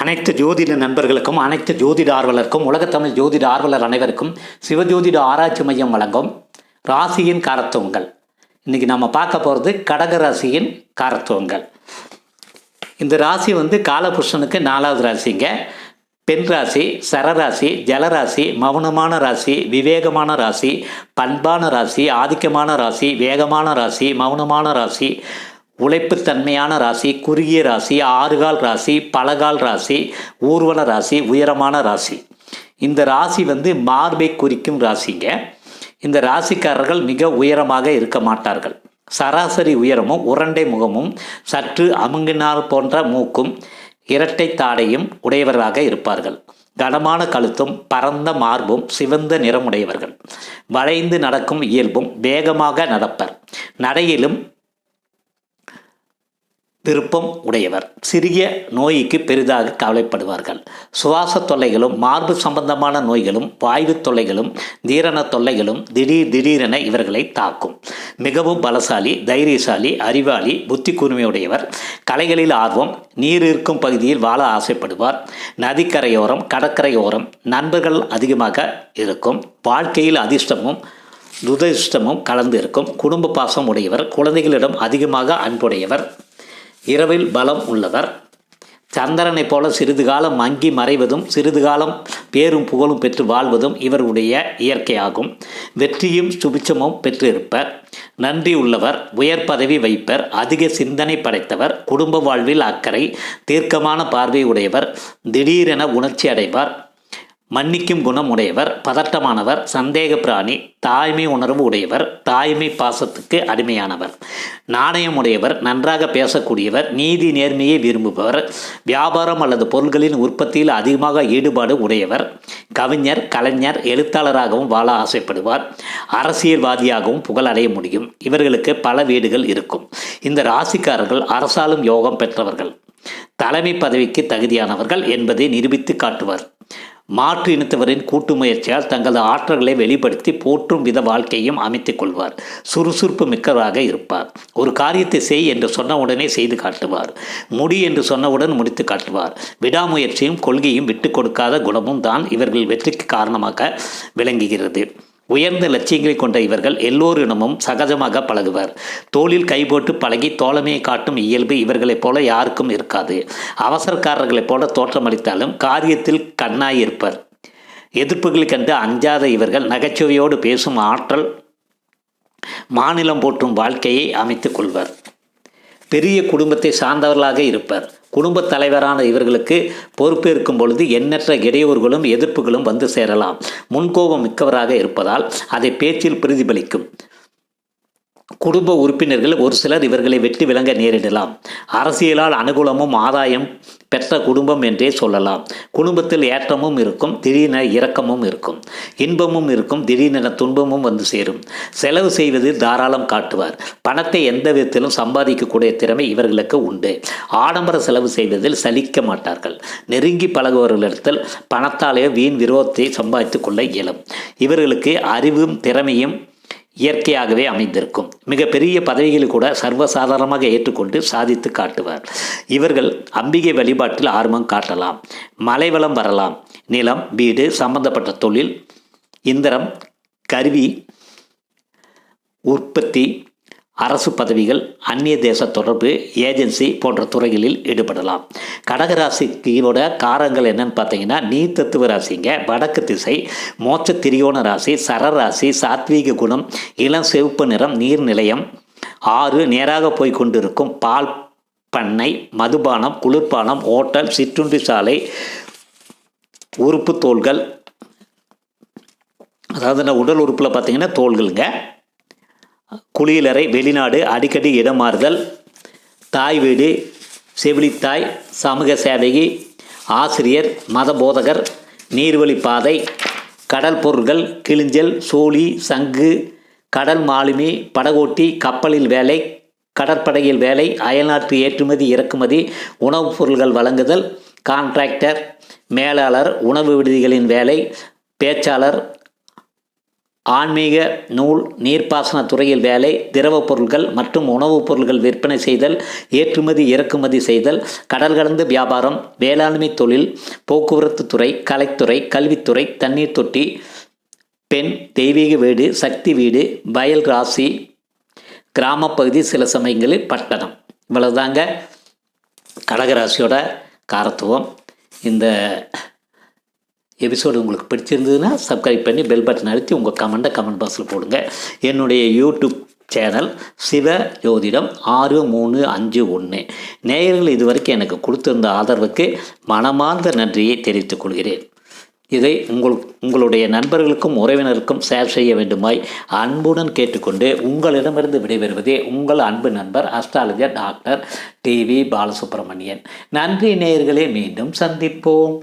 அனைத்து ஜோதிட நண்பர்களுக்கும் அனைத்து ஜோதிட ஆர்வலருக்கும் உலகத்தமிழ் ஜோதிட ஆர்வலர் அனைவருக்கும் சிவஜோதிட ஆராய்ச்சி மையம் வழங்கும் ராசியின் காரத்துவங்கள். இன்றைக்கி நம்ம பார்க்க போகிறது கடக ராசியின் காரத்துவங்கள். இந்த ராசி வந்து காலபுருஷனுக்கு நாலாவது ராசிங்க. பெண் ராசி சரராசி ஜலராசி மௌனமான ராசி விவேகமான ராசி பண்பான ராசி ஆதிக்கமான ராசி வேகமான ராசி மௌனமான ராசி உழைப்புத்தன்மையான ராசி குறுகிய ராசி ஆறுகால் ராசி பலகால் ராசி ஊர்வல ராசி உயரமான ராசி. இந்த ராசி வந்து மார்பை குறிக்கும் ராசிங்க. இந்த ராசிக்காரர்கள் மிக உயரமாக இருக்க மாட்டார்கள். சராசரி உயரமும் உரண்டை முகமும் சற்று அமுங்கினால் போன்ற மூக்கும் இரட்டை தாடையும் உடையவராக இருப்பார்கள். கனமான கழுத்தும் பரந்த மார்பும் சிவந்த நிறமுடையவர்கள். வளைந்து நடக்கும் இயல்பும் வேகமாக நடப்பர். நடையிலும் விருப்பம் உடையவர். சிறிய நோய்க்கு பெரிதாக கவலைப்படுவார்கள். சுவாச தொல்லைகளும் மார்பு சம்பந்தமான நோய்களும் வாய்வு தொல்லைகளும் தீரண தொல்லைகளும் திடீர் திடீரென இவர்களை தாக்கும். மிகவும் பலசாலி தைரியசாலி அறிவாளி புத்தி கூர்மையுடையவர் கலைகளில் ஆர்வம் நீர் இருக்கும் பகுதியில் வாழ ஆசைப்படுவார். நதிக்கரையோரம் கடற்கரையோரம் நண்பர்கள் அதிகமாக இருக்கும். வாழ்க்கையில் அதிர்ஷ்டமும் துரதிர்ஷ்டமும் கலந்து இருக்கும். குடும்ப பாசம் உடையவர். குழந்தைகளிடம் அதிகமாக அன்புடையவர். இரவில் பலம் உள்ளவர். சந்திரனைப் போல சிறிது காலம் மங்கி மறைவதும் சிறிது காலம் பேரும் புகழும் பெற்று வாழ்வதும் இவருடைய இயற்கையாகும். வெற்றியும் சுபிச்சமும் பெற்றிருப்பர். நன்றி உள்ளவர் உயர் பதவி வைப்பர் அதிக சிந்தனை படைத்தவர் குடும்ப வாழ்வில் அக்கறை தீர்க்கமான பார்வை உடையவர் திடீரென உணர்ச்சி அடைவார். மன்னிக்கும் குணம் உடையவர் பதட்டமானவர் சந்தேக பிராணி தாய்மை உணர்வு உடையவர் தாய்மை பாசத்துக்கு அடிமையானவர். நாணயம் உடையவர் நன்றாக பேசக்கூடியவர் நீதி நேர்மையை விரும்புபவர் வியாபாரம் அல்லது பொருள்களின் உற்பத்தியில் அதிகமாக ஈடுபாடு உடையவர். கவிஞர் கலைஞர் எழுத்தாளராகவும் வாழ ஆசைப்படுவார். அரசியல்வாதியாகவும் புகழடைய முடியும். இவர்களுக்கு பல வீடுகள் இருக்கும். இந்த ராசிக்காரர்கள் அரசாலும் யோகம் பெற்றவர்கள். தலைமை பதவிக்கு தகுதியானவர்கள் என்பதை நிரூபித்து காட்டுவார். மாற்று இனத்தவரின் கூட்டு முயற்சியால் தங்களது ஆற்றல்களை வெளிப்படுத்தி போற்றும் வித வாழ்க்கையும் அமைத்துக் கொள்வார். சுறுசுறுப்பு மிக்கவராக இருப்பார். ஒரு காரியத்தை செய் என்று சொன்ன உடனே செய்து காட்டுவார். முடி என்று சொன்னவுடன் முடித்து காட்டுவார். விடாமுயற்சியும் கொள்கையும் விட்டு கொடுக்காத குணமும் தான் இவர்கள் வெற்றிக்கு காரணமாக விளங்குகிறது. உயர்ந்த லட்சியங்களை கொண்ட இவர்கள் எல்லோரிடமும் சகஜமாக பழகுவர். தோளில் கைபோட்டு பழகி தோழமையை காட்டும் இயல்பு இவர்களைப் போல யாருக்கும் இருக்காது. அவசரக்காரர்களைப் போல தோற்றமளித்தாலும் காரியத்தில் கண்ணாய் இருப்பர். எதிர்ப்புகளை கண்டு அஞ்சாத இவர்கள் நகைச்சுவையோடு பேசும் ஆற்றல் மாநிலம் போற்றும் வாழ்க்கையை அமைத்துக் கொள்வர். பெரிய குடும்பத்தை சார்ந்தவர்களாக இருப்பர். குடும்பத் தலைவரான இவர்களுக்கு பொறுப்பேற்கும் பொழுது எண்ணற்ற இடையூறுகளும் எதிர்ப்புகளும் வந்து சேரலாம். முன்கோபம் மிக்கவராக இருப்பதால் அதை பேச்சில் பிரதிபலிக்கும். குடும்ப உறுப்பினர்கள் ஒரு சிலர் இவர்களை வெட்டி விளங்க நேரிடலாம். அரசியலால் அனுகூலமும் ஆதாயம் பெற்ற குடும்பம் என்றே சொல்லலாம். குடும்பத்தில் ஏற்றமும் இருக்கும் திடீரென இரக்கமும் இருக்கும். இன்பமும் இருக்கும் திடீரென துன்பமும் வந்து சேரும். செலவு செய்வதில் தாராளம் காட்டுவார். பணத்தை எந்த விதத்திலும் சம்பாதிக்கக்கூடிய திறமை இவர்களுக்கு உண்டு. ஆடம்பர செலவு செய்வதில் சலிக்க மாட்டார்கள். நெருங்கி பழகுவர்களிடத்தில் பணத்தாலே வீண் விரோதத்தை சம்பாதித்து கொள்ள இயலும். இவர்களுக்கு அறிவும் திறமையும் இயற்கையாகவே அமைந்திருக்கும். மிகப்பெரிய பதவிகளை கூட சர்வசாதாரணமாக ஏற்றுக்கொண்டு சாதித்து காட்டுவார். இவர்கள் அம்பிகை வழிபாட்டில் ஆர்வம் காட்டலாம். மலைவளம் வரலாம். நிலம் வீடு சம்பந்தப்பட்ட தொழில் இந்திரம் கருவி உற்பத்தி அரசு பதவிகள் அந்நிய தேச தொடர்பு ஏஜென்சி போன்ற துறைகளில் ஈடுபடலாம். கடகராசிக்கியோட காரங்கள் என்னன்னு பார்த்தீங்கன்னா நீ தத்துவ ராசிங்க வடக்கு திசை மோட்ச திரியோண ராசி சரராசி சாத்வீக குணம் இளம் சிவப்பு நிறம் நீர் நிலையம் ஆறு நேராக போய் கொண்டிருக்கும் பால் பண்ணை மதுபானம் குளிர்பானம் ஓட்டல் சிற்றுண்டி சாலை உறுப்பு தோள்கள் அதாவது இந்த உடல் உறுப்பில் பார்த்தீங்கன்னா தோள்களுங்க. குளியலறை வெளிநாடு அடிக்கடி இடம் மாறுதல் தாய் வீடு செவிலித்தாய் சமூக சேவகி ஆசிரியர் மத போதகர் நீர்வழி பாதை கடல் பொருட்கள் கிளிஞ்சல் சோழி சங்கு கடல் மாலுமி படகோட்டி கப்பலில் வேலை கடற்படையில் வேலை அயல்நாட்டு ஏற்றுமதி இறக்குமதி உணவுப் பொருள்கள் வழங்குதல் கான்ட்ராக்டர் மேலாளர் உணவு விடுதிகளின் வேலை பேச்சாளர் ஆன்மீக நூல் நீர்ப்பாசன துறையில் வேலை திரவப் பொருட்கள் மற்றும் உணவுப் பொருட்கள் விற்பனை செய்தல் ஏற்றுமதி இறக்குமதி செய்தல் கடல் கடந்து வியாபாரம் வேளாண்மை தொழில் போக்குவரத்து துறை கலைத்துறை கல்வித்துறை தண்ணீர் தொட்டி பெண் தெய்வீக வீடு சக்தி வீடு வயல் ராசி கிராமப்பகுதி சில சமயங்களில் பட்டணம். இவ்வளவுதாங்க கடகராசியோட காரத்துவம். இந்த எபிசோடு உங்களுக்கு பிடிச்சிருந்ததுன்னா சப்ஸ்கிரைப் பண்ணி பெல் பட்டன் அழுத்தி உங்கள் கமெண்ட்டை கமெண்ட் பாக்ஸில் போடுங்க. என்னுடைய யூடியூப் சேனல் சிவ ஜோதிடம் ஆறு மூணு அஞ்சு ஒன்று நேயர்கள் இதுவரைக்கும் எனக்கு கொடுத்திருந்த ஆதரவுக்கு மனமார்ந்த நன்றியை தெரிவித்துக் கொள்கிறேன். இதை உங்கள் உங்களுடைய நண்பர்களுக்கும் உறவினருக்கும் ஷேர் செய்ய வேண்டுமாய் அன்புடன் கேட்டுக்கொண்டு உங்களிடமிருந்து விடைபெறுவதே உங்கள் அன்பு நண்பர் அஸ்ட்ராலஜர் டாக்டர் டிவி பாலசுப்ரமணியன். நன்றி நேயர்களே மீண்டும் சந்திப்போம்.